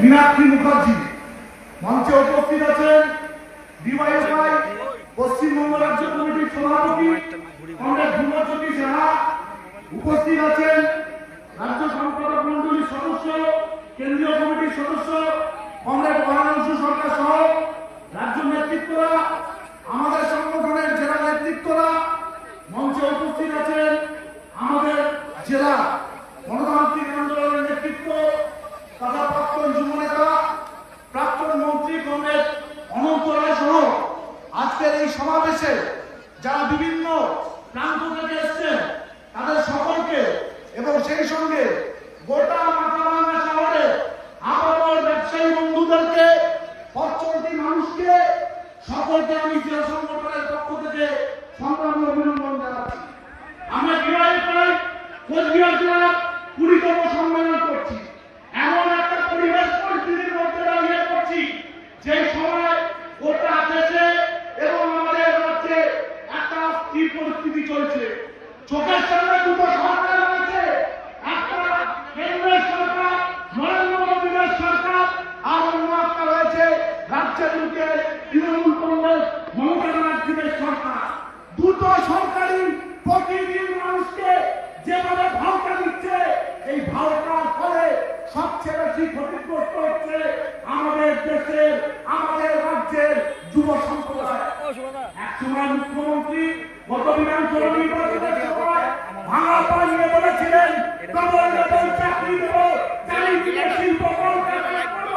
মীনাক্ষী মুখার্জি। মঞ্চে উপস্থিত আছেন ডিওয়াইএফআই পশ্চিমবঙ্গ রাজ্য কমিটির সভাপতি, কংগ্রেস ধূমজ্যোতি সাহা। উপস্থিত আছেন রাজ্য সম্পাদক মন্ডলীর সদস্য, কেন্দ্রীয় কমিটির সদস্য, কংগ্রেস মহানাংশ সরকার সহ রাজ্য নেতৃত্বরা, আমাদের সংগঠনের জেলা নেতৃত্বরা, মঞ্চে উপস্থিত আছেন আমাদের জেলা গণতান্ত্রিক আন্দোলনের নেতৃত্ব তথা মন্ত্রী কংগ্রেস অনন্ত আজকের এই সমাবেশে যারা বিভিন্ন প্রান্ত থেকে এসছেন, তাদের সকলকে এবং সেই সঙ্গে গোটা মাথাভাঙা শহরে আপাতর ব্যবসায়ী বন্ধুদেরকে, পথচলতি মানুষকে, সকলকে আমি জেলা থেকে সংগ্রামী অভিনন্দন জানাচ্ছি। আমরা বিবাহ করার কোচবিহার জেলার কুড়িতম সম্মেলন করছি। আমরা দুটো কবরগতন চাকরি দেবো জানি শিল্প কলকাতা করব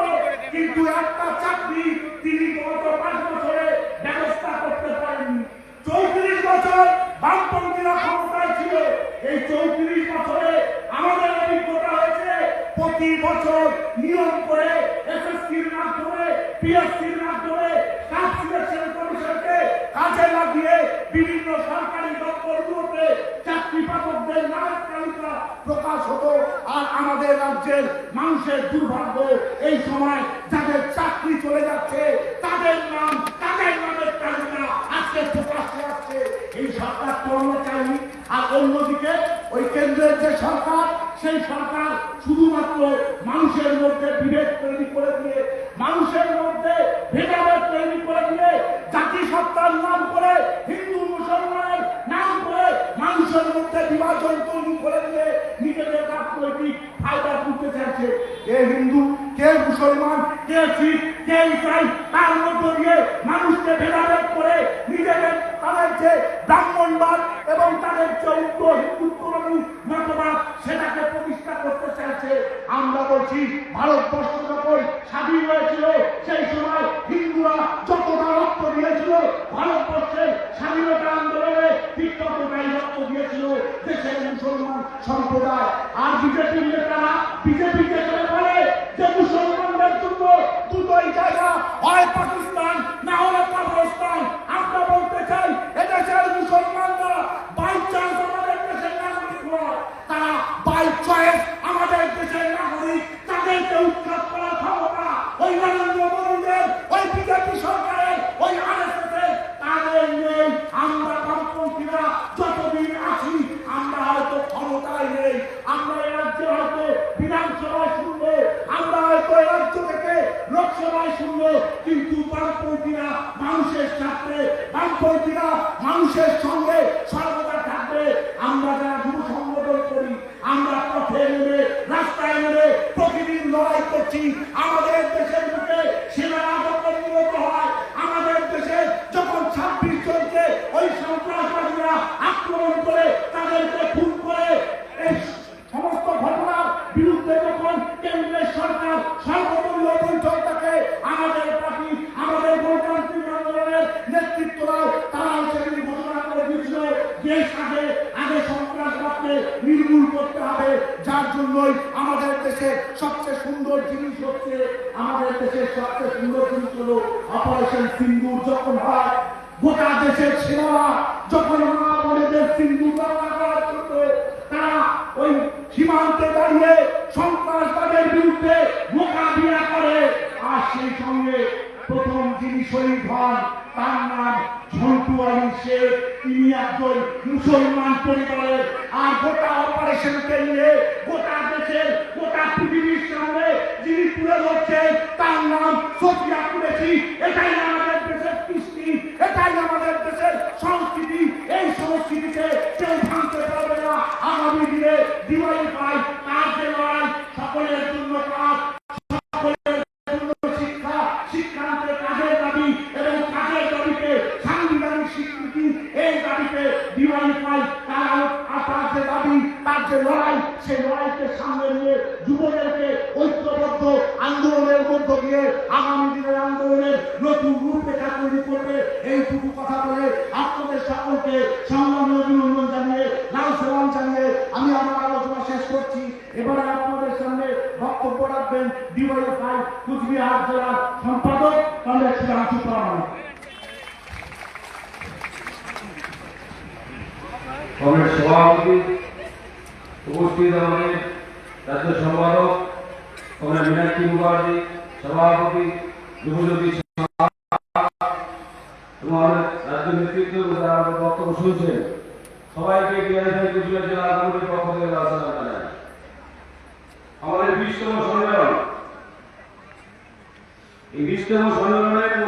কিন্তু একটা চাকরি পরিবর্তে বিবেক সবচেয়ে সুন্দর দিন গোটা দেশের করে। আর গোটা অপারেশনকে নিয়ে গোটা দেশের, গোটা পৃথিবীর সামনে যিনি তুলে তার নাম এটাই কংগ্রেস সভাপতি, উপস্থিত আমাদের রাজ্য সম্পাদক, কংগ্রেস মীনাক্ষী মুখার্জি, সভাপতি, যুবজ্যোতি আমাদের রাজ্য নেতৃত্ব যারা বক্তব্য শুনছেন। সবাইকে কুচবিহার জেলা কমিটির পক্ষ থেকে আসসালাম জানাই। আমাদের বিশতম সম্মেলন। এই বিশতম সম্মেলনের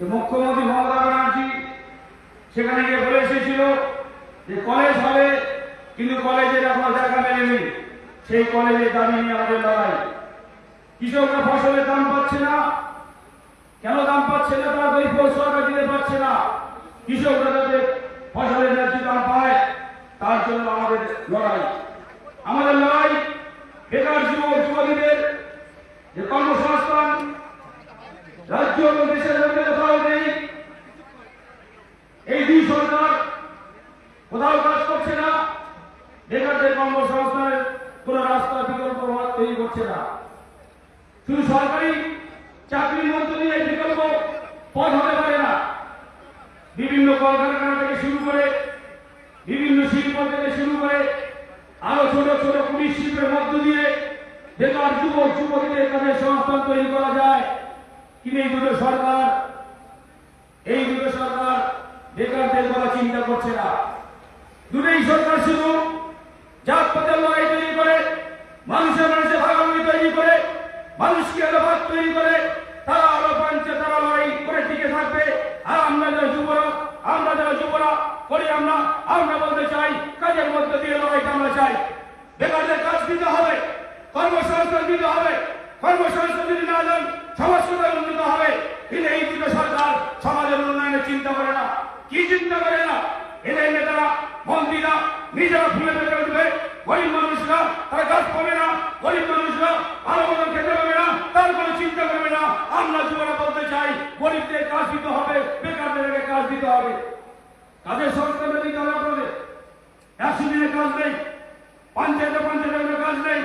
মুখ্যমন্ত্রী মমতা ব্যানার্জি সেখানে গিয়ে বলে এসেছিল যে কলেজ হবে, কিন্তু কলেজের এখন দেখা মেলেনি। সেই কলেজের দাবি নিয়ে আমাদের লড়াই। কৃষকরা ফসলের দাম পাচ্ছে না। কেন দাম পাচ্ছে না? তারা গরিব সরকার দিতে পারছে না। কৃষকরা যাতে ফসলের ন্যায্য দাম পায়, তার জন্য আমাদের লড়াই। আমাদের লড়াই বেকার যুবক, যুবতীদের যে কর্মসংস্থান রাজ্য এবং দেশের মধ্যে কোথাও নেই। এই দুই সরকার কোথাও কাজ করছে না। বেকারদের কর্মসংস্থানের কোন রাস্তা বিকল্প তৈরি করছে না। শুধু সরকারি চাকরির মধ্য দিয়ে বিকল্প পথ হতে পারে না। বিভিন্ন কলকারখানা থেকে শুরু করে, বিভিন্ন শিল্প থেকে শুরু করে, আরও ছোট ছোট কুটির শিল্পের মধ্য দিয়ে বেকার যুবক, যুবতীদের কাছে সংস্থান তৈরি করা যায়। কিন্তু এই দুটো সরকার? এই দুটো সরকার বেকারদের কথা চিন্তা করছে না। দুটোই সরকার শুধু জাত পাতের লড়াই তৈরি করে, মানুষের মানুষের ভাগাভাগি তৈরি করে, মানুষকে আলোভাগ তৈরি করে, তারা আলো পাঞ্চে তারা লড়াই করে টিকে থাকবে। আর আমরা যারা যুবরা আমরা যারা যুবরা, করি আমরা আমরা বলতে চাই, কাজের মধ্যে দিয়ে লড়াইটা আমরা চাই। বেকারদের কাজ দিতে হবে, কর্মসংস্থান দিতে হবে। কর্মসংস্থান যদি না দেন সমাজ কোথায় উন্নত হবে। কিন্তু এই দুটো সরকার সমাজের উন্নয়নের চিন্তা করে না। কি চিন্তা করে না? এদের নেতারা, মন্ত্রীরা নিজেরা ফুলে উঠবে। গরিব মানুষরা তারা কাজ পাবে না। গরিব মানুষরা ভালো মতন খেতে পাবে না। তার কোনো চিন্তা করবে না। আমরা যুবরা বলতে চাই, গরিবদের কাজ দিতে হবে, বেকারদেরকে কাজ দিতে হবে। কাজের সংস্থান দিতে হবে আপনাদের। একশো কাজ নেই। পঞ্চায়েতে পঞ্চায়েতে কোনো কাজ নেই।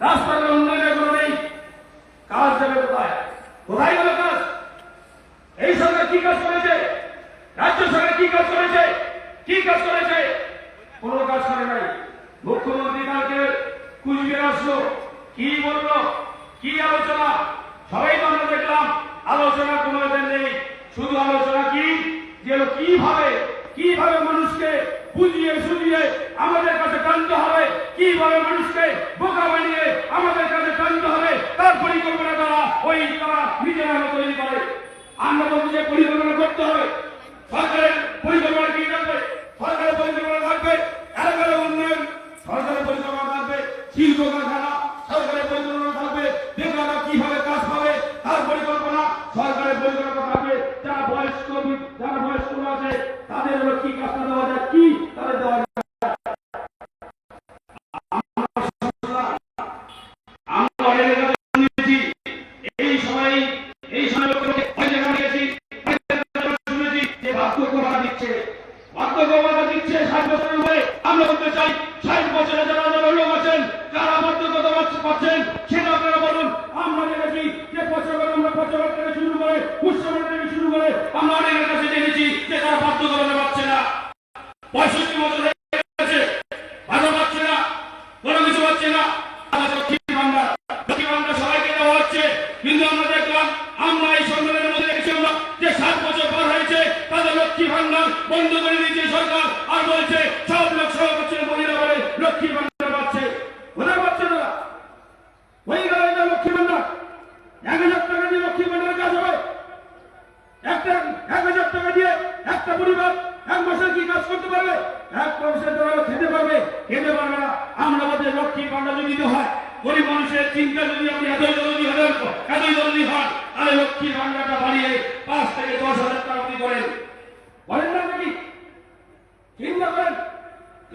রাস্তাঘাট উন্নয়নের কোনো নেই। কাজ দেবে কোথায়? কোথায় গেল কাজ? এই সরকার কি কাজ করেছে? রাজ্য সরকার কি কাজ করেছে? কি কাজ করেছে? কোনো কাজ করে নাই। মুখ্যমন্ত্রী কালকে কুচবিহার আসলো। কি বলল? কি আলোচনা? সবাই তো আমরা দেখলাম, আলোচনা কোনো নেই। শুধু আলোচনা কি? যে কীভাবে কীভাবে মানুষকে বুঝিয়ে সুঝিয়ে আমাদের কাছে টানতে হবে, কীভাবে মানুষকে বোকা বানিয়ে আমাদের কাছে টানতে হবে তার পরিকল্পনা তারা ওই তারা নিজেরা তৈরি করে। আমরা বলছি যে পরিকল্পনা করতে হবে। সরকারের পরিকল্পনা কি থাকবে? সরকারের পরিকল্পনা থাকবে এলাকার উন্নয়ন, সরকারের পরিকল্পনা থাকবে শিল্প কারখানা, সরকারের পরিকল্পনা থাকবে বেকাররা কীভাবে কাজ পাবে, তার পরিকল্পনা সরকারের পরিকল্পনা থাকবে। যারা বয়স্ক, যারা করে উৎসবের থেকে শুরু করে, আমরা অনেকের কাছে জেনেছি যে তারা বাধ্য করাতে পারছে না। পঁয়ষট্টি বছর হয়ে গেছে ভালো পাচ্ছে না কোনো কিছু পাচ্ছে না আমাদের লক্ষ্মী ভান্ডার লক্ষ্মী ভান্ডার সবাইকে দেওয়া হচ্ছে কিন্তু আমরা দেখলাম আমরা এই সম্মেলনের মধ্যে দেখেছি আমরা যে সাত বছর পর হয়েছে তাদের লক্ষ্মী ভান্ডার বন্ধ করে দিয়েছে সরকার আর বলছে সব লোক সব হচ্ছে মহিলা বলে লক্ষ্মী ভান্ডার পাচ্ছে কোথায় পাচ্ছে তারা ওই গেল এটা লক্ষ্মী ভান্ডার এক হাজার টাকা দিয়ে লক্ষ্মী ভান্ডারের কাজ হবে একটা এক হাজার টাকা দিয়ে একটা পরিবার এক মাসের কি কাজ করতে পারবে এক মাসের টাকা খেতে পারবে খেতে পারবে না আমরা বলতে লক্ষ্মী ভান্ডার যদি দিতে হয় গরিব মানুষের চিন্তা যদি আপনি এতই জরুরি হবেন এতই জরুরি হন তাহলে লক্ষ্মী ভান্ডারটা বাড়িয়ে পাঁচ থেকে দশ হাজার টাকা আপনি করেন। বলেন না নাকি চিন্তা করেন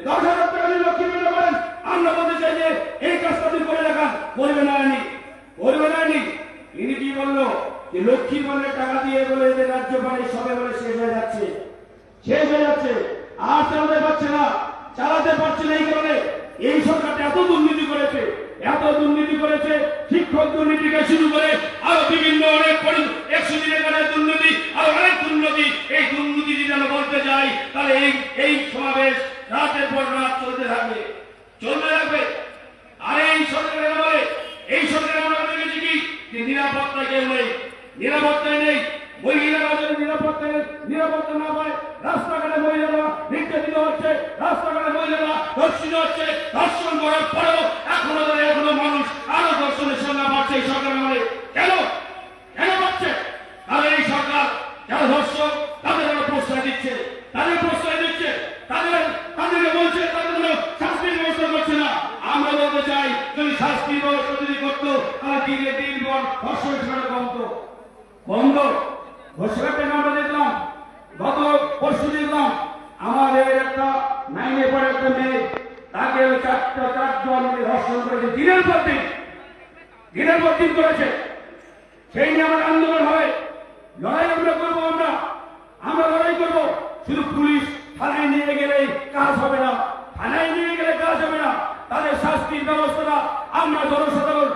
দশ হাজার টাকা দিয়ে লক্ষ্মী ভান্ডার করেন, আমরা বলতে চাই যে এই কাজটা আপনি করে দেখান। করবে না আনি করবে না আনি ইনি কি বলল? যে লক্ষ্মী ভান্ডার টাকা দিয়ে বলে যে রাজ্য পানি সবে বলে শেষ হয়ে যাচ্ছে। শেষ হয়ে যাচ্ছে। আর চালাতে পারছে না। চালাতে পারছে না এই কারণে। এই সরকারটা এত দুর্নীতি করেছে, এত দুর্নীতি করেছে, শিক্ষক দুর্নীতিকে শুরু করে আরও বিভিন্ন অনেক একশো দিনের কাজের নিরাপত্তা নেই। নিরাপত্তায় নেই। মহিলারা যদি নিরাপত্তা নিরাপত্তা না পায় হচ্ছে, রাস্তাঘাটে মহিলারা ধর্ষিত হচ্ছে, ধর্ষণ করার পরেও এখনও এখনও মানুষ আরও ধর্ষণের সংখ্যা বাড়ছে এই সরকার আমলে কেন কেন বাড়ছে তাহলে এই সরকার যারা ধর্ষক তাদের জন্য প্রশ্রয় দিচ্ছে তাদের প্রশ্রয় দিচ্ছে তাদের তাদেরকে বলছে তাদের জন্য শাস্তির ব্যবস্থা করছে না আমরা বলতে চাই যদি শাস্তির ব্যবস্থা যদি করতো তাহলে দিনে দিন পর ধর্ষণ সংখ্যা কমতো বন্ধ ঘোষণা থেকে আমরা দেখলাম গত পরশু দেখলাম আমাদের একটা নাইনে পড়ে একটা মেয়ে তাকে ওই চারটা চারজন মিলে ধর্ষণ করেছে দিনের পর দিন দিনের পর দিন করেছে সেই নিয়ে আমার আন্দোলন হবে লড়াই আমরা করব আমরা আমরা লড়াই করব শুধু পুলিশ থানায় নিয়ে গেলেই কাজ হবে না থানায় নিয়ে গেলে কাজ হবে না তাদের শাস্তির ব্যবস্থাটা আমরা জনসাধারণ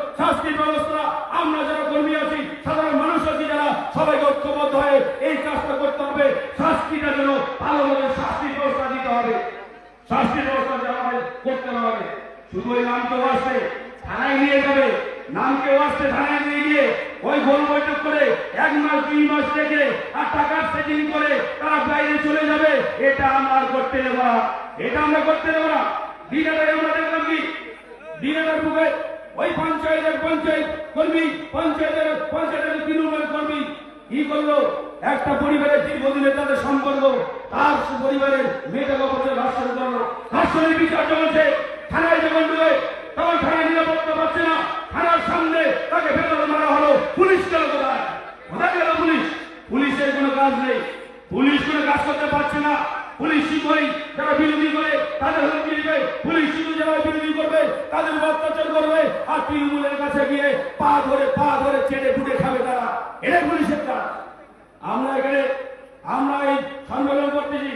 শাস্তির ব্যবস্থা আমরা যারা কর্মী আছি, সাধারণ মানুষ আছি যারা, সবাইকে ঐক্যবদ্ধ হয়ে এই কাজটা করতে হবে। শাস্তিটা যেন ভালোভাবে শাস্তির ব্যবস্থা দিতে হবে। শাস্তির ব্যবস্থা যেন আমাদের করতে হবে। শুধু ওই নাম কেউ আসছে থানায় নিয়ে যাবে। নাম কেউ আসছে থানায় নিয়ে গিয়ে ওই গোল বৈঠক করে এক মাস, দুই মাস থেকে আর টাকার সেটিং করে তারা বাইরে চলে যাবে, এটা আমরা করতে দেবো না। এটা আমরা করতে দেবো না। দিনারে আমরা দেখলাম কি? দিনারের বুকে ওই পঞ্চায়েতের পঞ্চায়েত কর্মী, পঞ্চায়েতের পঞ্চায়েতের তৃণমূলের কর্মী, কি করল? একটা পরিবারের দীর্ঘদিনের তাদের সম্পর্ক, তার পরিবারের মেয়েটাকে অপরের ধর্ষণ করল ধর্ষণের বিচার চলছে, থানায় যখন ঢুকে তখন থানায় নিরাপত্তা পাচ্ছে না, থানার সামনে তাকে ভেতরে মারা হলো, পুলিশ গেল কোথায়? কোথায় গেল পুলিশ? পুলিশের কোনো কাজ নেই, পুলিশ কোনো কাজ করতে পারছে না। পুলিশ শিখই যারা বিরোধী করে, তাদের হয়ে দিবে পুলিশ যারা বিরোধী করবে, তাদের অত্যাচার করবে। আর তৃণমূলের কাছে গিয়ে পা ধরে পা ধরে চেটে ফুটে খাবে তারা। এটাই পুলিশের কাজ। আমরা এখানে, আমরা এই সম্মেলন করতেছি।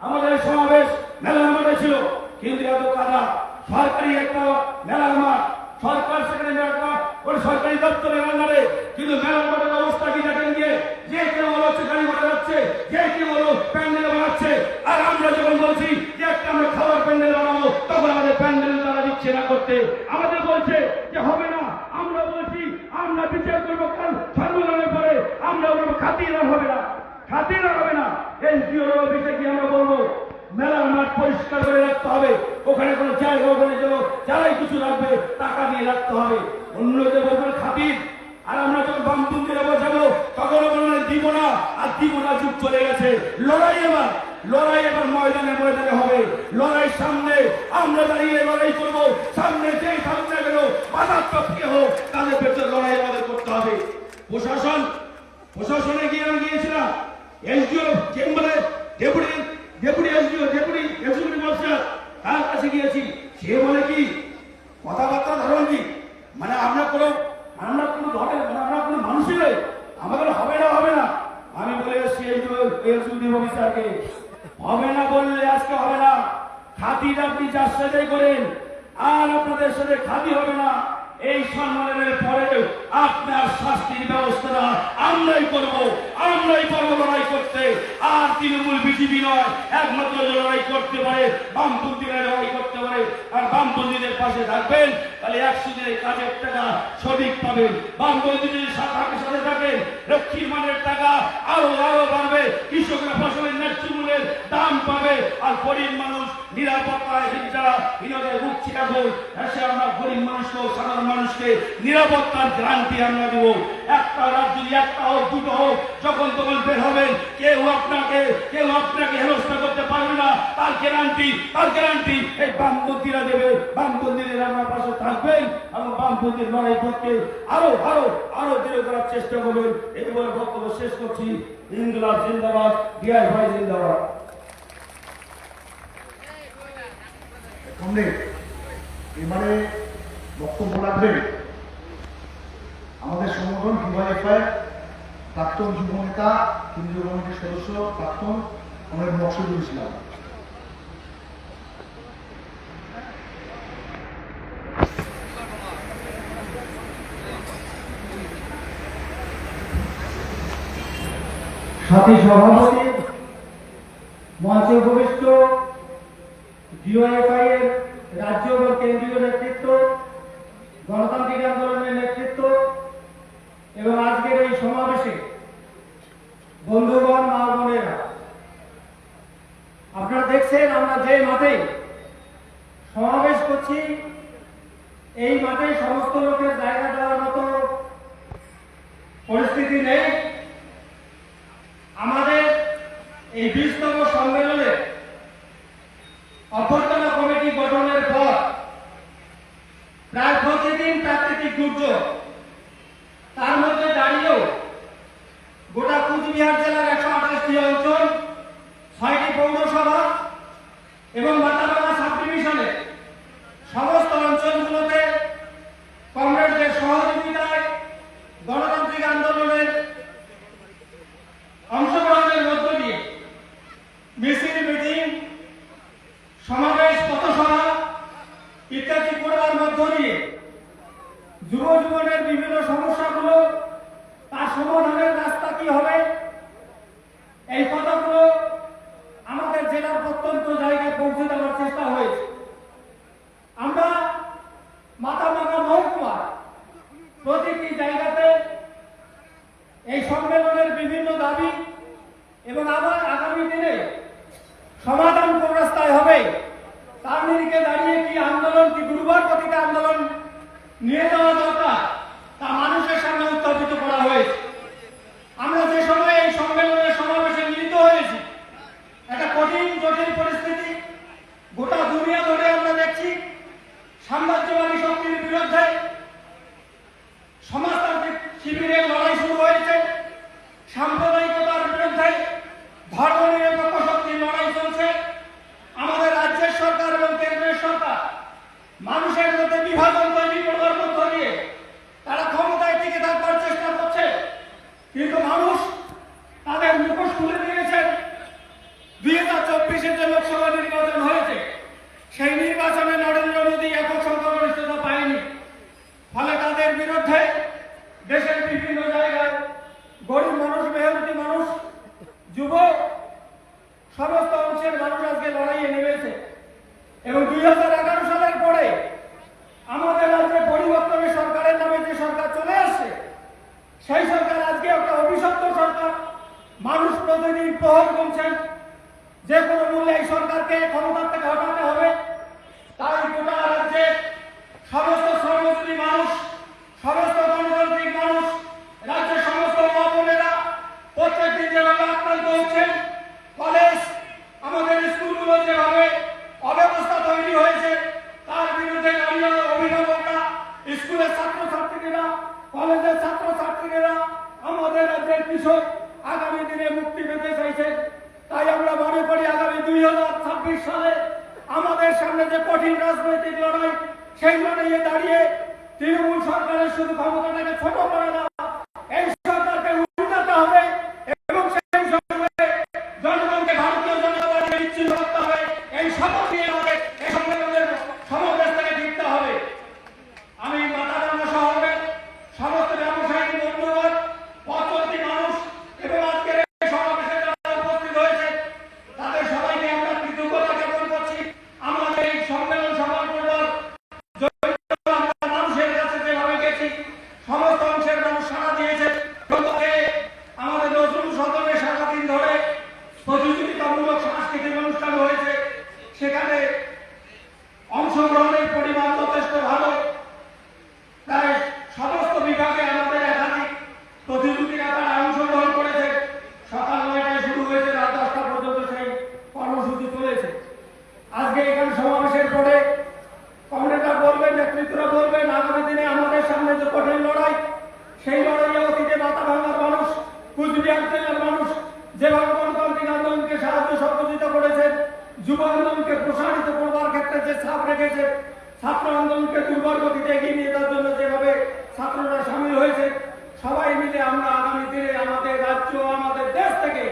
আমাদের সমাবেশ মেলার মাঠে ছিল। কিন্তু এত কাদা সরকারি একটা মেলার মাঠ। সরকার সেখানে মেলাটা ওই সরকারি দপ্তরের আন্ডারে কিন্তু মাঠের অবস্থা কি দেখেন গিয়ে? যে কেউ হলো হচ্ছে গাড়ি ঘোড়া যাচ্ছে, যে কেউ হলো প্যান্ডেল বানাচ্ছে, আর আমরা যখন বলছি যে একটা আমরা খাবার প্যান্ডেল বানাবো, তখন আমাদের প্যান্ডেল তারা দিচ্ছে না করতে। আমাদের বলছে যে হবে না, আমরা বলছি, আমরা বিচার করব কাল সম্মেলনের পরে, আমরা বলব খাতির আর হবে না, খাতির আর হবে না। এনজিওর অফিসে গিয়ে আমরা বলব, মেলার মাঠ পরিষ্কার করে রাখতে হবে। ওখানে কোনো জায়গা, ওখানে যেন যারাই কিছু লাগবে, টাকা দিয়ে রাখতে হবে। অন্যদের বলবেন খাতির। আর আমরা যখন বামপন্থীরা বোঝাবো তখন বলবেন দিব না আর দিব না যুগ চলে গেছে। লড়াই এবার লড়াই এবার ময়দানে ময়দানে হবে। লড়াই সামনে, আমরা দাঁড়িয়ে লড়াই করব। সামনে যেই সামনে গেল বাধার টপকে হোক, তাদের পেছনে লড়াই আমাদের করতে হবে। প্রশাসন, প্রশাসনে গিয়ে আমি গিয়েছিলাম। এসডিও চেম্বারে, deputy deputy SDO, deputy executive officer তার কাছে গিয়েছি। সে বলে কি? কথাবার্তা ধরুন কি? মানে আমরা কোনো আমরা কোনো মানে আমরা কোনো মানুষই নই। আমাদের হবে না হবে না। আমি বলে এসছি অফিসারকে। হবে না বললে আজকে হবে না। খাতির আপনি যার সাথে করেন, আর আপনাদের সাথে খাতি হবে না। এই সম্মানের পরেও আপনার শাস্তির ব্যবস্থাটা আমরাই করব, আমরাই পারব লড়াই করতে। আর তৃণমূল বিজেপি নয়, একমাত্র লড়াই করতে পারে, বামপন্থীরা লড়াই করতে পারে। আর বামপন্থীদের পাশে থাকবেন, তাহলে একশো দিনের কাজের টাকা সঠিক পাবেন। বামপন্থী যদি সাথে সাথে থাকেন, লক্ষ্মীর মানের টাকা আরও আরও বাড়বে, কৃষকরা ফসলের ন্যায্য মূল্যের দাম পাবে। আর গরিব মানুষ নিরাপত্তায় যারা, বিনোদের মুখ ছিটাবো এসে আমরা গরিব মানুষকে সাধারণ মানুষকে নিরাপত্তার গ্রান্তি আমরা দেব। একটা রাত যদি একটা হোক, দুটো হোক, যখন তখন বের হবেন, কেউ আপনাকে কেউ আপনাকে হেনস্থা করতে পারবে না। তার গ্যারান্টি তার গ্যারান্টি। এই বামপন্থীরা দেবে, বামপন্থীদের আমার পাশে থাকবেন এবং বামপন্থীর লড়াই করতে আরও আরও আরও দৃঢ় করার চেষ্টা করবেন। এবার বক্তব্য শেষ করছি। ইংলাস জিন্দাবাদ, ডিআই ভাই জিন্দাবাদ। এবারে বক্তব্য রাখবেন? আমাদের সংগঠন ডিওয়াইএফআই প্রাক্তন যুব নেতা, কেন্দ্রীয় কমিটির সদস্য, প্রাক্তন কমরেড মকসুদুল ইসলাম সাথী সভাপতি, মঞ্চে উপবিষ্ট ডিওএফআই এর রাজ্য এবং কেন্দ্রীয় নেতৃত্ব গণতান্ত্রিক আন্দোলনের নেতৃত্ব এবং আজকের এই সমাবেশে বন্ধুগণ, মা বোনেরা, আপনারা দেখছেন, আমরা যে মাঠে সমাবেশ করছি, এই মাঠে সমস্ত লোকের জায়গা দেওয়ার মতো পরিস্থিতি নেই। আমাদের এই বিশতম সম্মেলনে অভ্যর্থনা প্রাকৃতিক জীবনের বিভিন্ন সমস্যাগুলো যেভাবে গণতান্ত্রিক আন্দোলনকে সাহায্য সহযোগিতা করেছেন যুব আন্দোলনকে প্রসারিত করবার ক্ষেত্রে যে ছাপ রেখেছে, ছাত্র আন্দোলনকে দুর্বল গতিতে এগিয়ে নিয়ে তার জন্য যেভাবে ছাত্ররা সামিল হয়েছে, সবাই মিলে আমরা আগামী দিনে আমাদের রাজ্য, আমাদের দেশ থেকে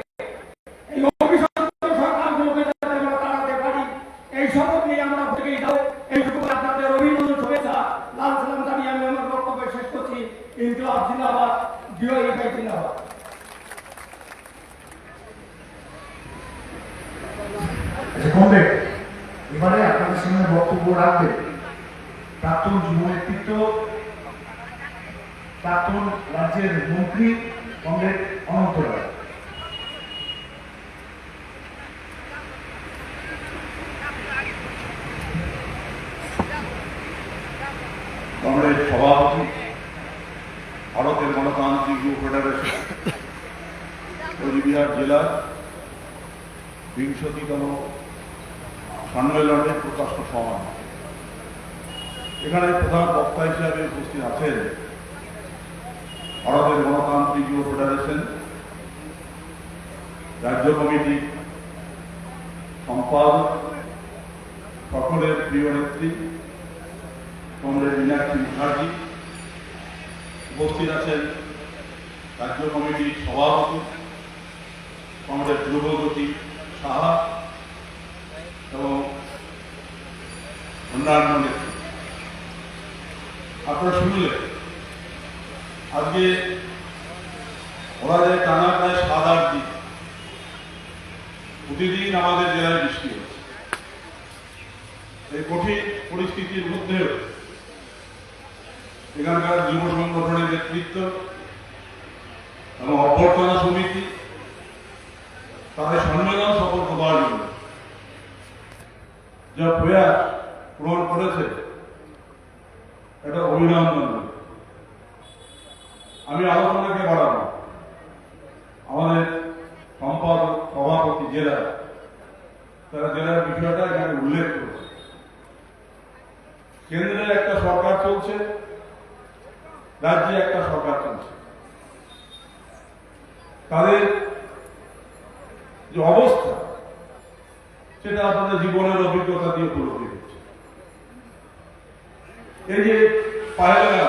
বিংশতিতম সম্মেলনের প্রকাশ্য সভা এখানে প্রধান বক্তা হিসাবে উপস্থিত আছেন ভারতের গণতান্ত্রিক যুব ফেডারেশন, রাজ্য কমিটি সম্পাদক সকলের প্রিয় নেত্রী, কমরেড মীনাক্ষী মুখার্জি উপস্থিত আছেন, রাজ্য কমিটির সভাপতি, কমরেড ধ্রুবজ্যোতি সাহা এবং নেত্রী আপনারা শুনলেন? আজকে ওরা যে টানা প্রায় সাত, আট দিন। প্রতিদিন আমাদের জেলায় বৃষ্টি হচ্ছে। এই কঠিন পরিস্থিতির মধ্যেও এখানকার যুব সংগঠনের নেতৃত্ব এবং অভ্যর্থনা সমিতি তাদের সম্মেলন সফল হবার জন্য যা প্রয়াস গ্রহণ করেছে। এটা অভিনন্দন আমি আলোচনাকে বাড়াবো। আমাদের সম্পাদক, সভাপতি জেলা, তারা জেলার বিষয়টা এখানে উল্লেখ করেছে। কেন্দ্রে একটা সরকার চলছে, রাজ্যে একটা সরকার চলছে। তাদের যে অবস্থা, সেটা আপনাদের জীবনের অভিজ্ঞতা দিয়ে উপলব্ধি এই যে পায়রা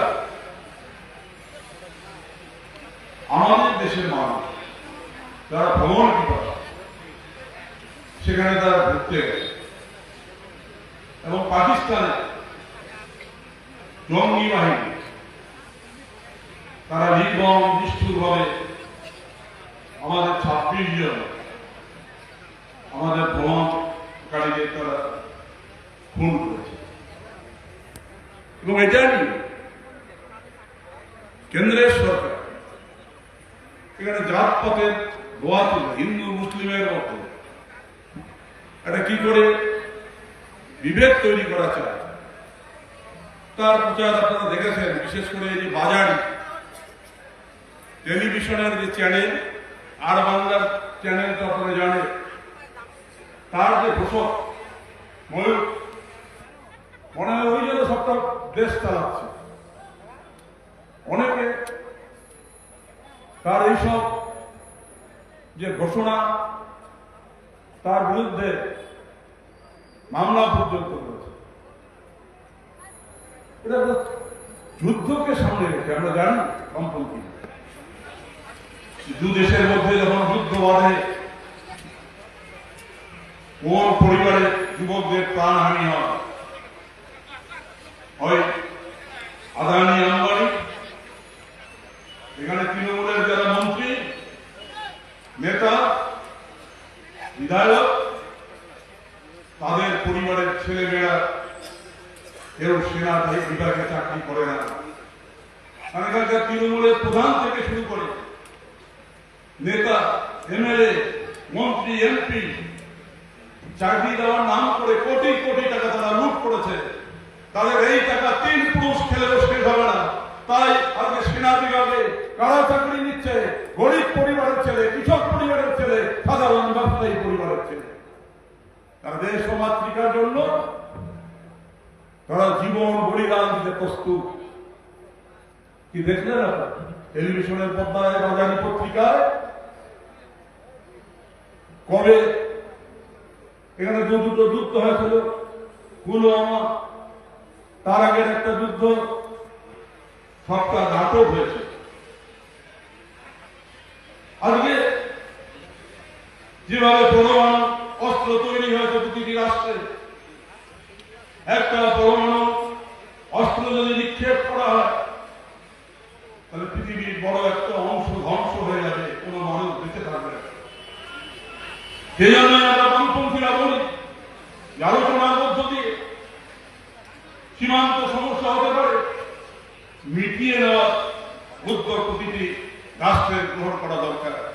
আমাদের দেশের মানুষ, যারা ভ্রমণ পিপাসা সেখানে তারা ঘুরতে গেছে। এবং পাকিস্তানে জঙ্গি বাহিনী, তারা নির্মম, নিষ্ঠুরভাবে আমাদের ছাব্বিশ জন, আমাদের ভ্রমণকারীদের তারা খুন করেছে। এবং এটা নিয়ে কেন্দ্রের সরকার। এখানে জাত পথের দোয়া হিন্দু, মুসলিমের মতো। এটা কি করে বিভেদ তৈরি করা চায় তার প্রচার আপনারা দেখেছেন, বিশেষ করে এই যে বাজার। টেলিভিশনের যে চ্যানেল, আর বাংলার চ্যানেল আপনারা জানেন। তার যে ঘোষক ময়ূর মনে ওই জন্য সবটা দেশ চালাচ্ছে। অনেকে তার এইসব যে ঘোষণা, তার বিরুদ্ধে মামলা পর্যন্ত করেছে। এটা যুদ্ধকে সামনে রেখে, আমরা জানি সম্পর্কে দু দেশের মধ্যে যখন যুদ্ধ বাঁধে, কোন পরিবারের যুবকদের প্রাণহানি হয় আদানি আম্বানি এখানে তৃণমূলের যারা মন্ত্রী নেতা বিধায়ক তাদের পরিবারের ছেলেমেয়েরা কেউ সেনা বিভাগে চাকরি করে না আর এখানকার তৃণমূলের প্রধান থেকে শুরু করে নেতা এমএলএ মন্ত্রী এমপি চাকরি দেওয়ার নাম করে কোটি কোটি টাকা তারা লুট করেছে তাদের এই টাকা তিন পুরুষ খেলেও শেষ হবে না তাই আজকে সেনা বিভাগে কারা চাকরি নিচ্ছে গরিব পরিবারের ছেলে কৃষক পরিবারের ছেলে সাধারণ ব্যবসায়ী পরিবারের ছেলে তারা দেশ ও মাতৃকার জন্য তারা জীবন বলিদান দিতে প্রস্তুত কি দেখলেন আপনারা টেলিভিশনের পর্দায় বাজারি পত্রিকায়? কবে? এখানে দু দুটো যুদ্ধ হয়েছিল। পুলওয়ামা তার আগের একটা যুদ্ধ সবটা নাটক হয়েছে। আজকে যেভাবে পরমাণু অস্ত্র তৈরি হয়েছে প্রতিটি রাষ্ট্রে একটা পরমাণু অস্ত্র যদি নিক্ষেপ করা হয় তাহলে পৃথিবীর বড় একটা অংশ ধ্বংস হয়ে যাবে কোনো মানুষ বেঁচে থাকবে না সেই জন্য সীমান্ত সমস্যা হতে পারে মিটিয়ে নেওয়ার উদ্যোগ প্রতিটি রাষ্ট্রের গ্রহণ করা দরকার।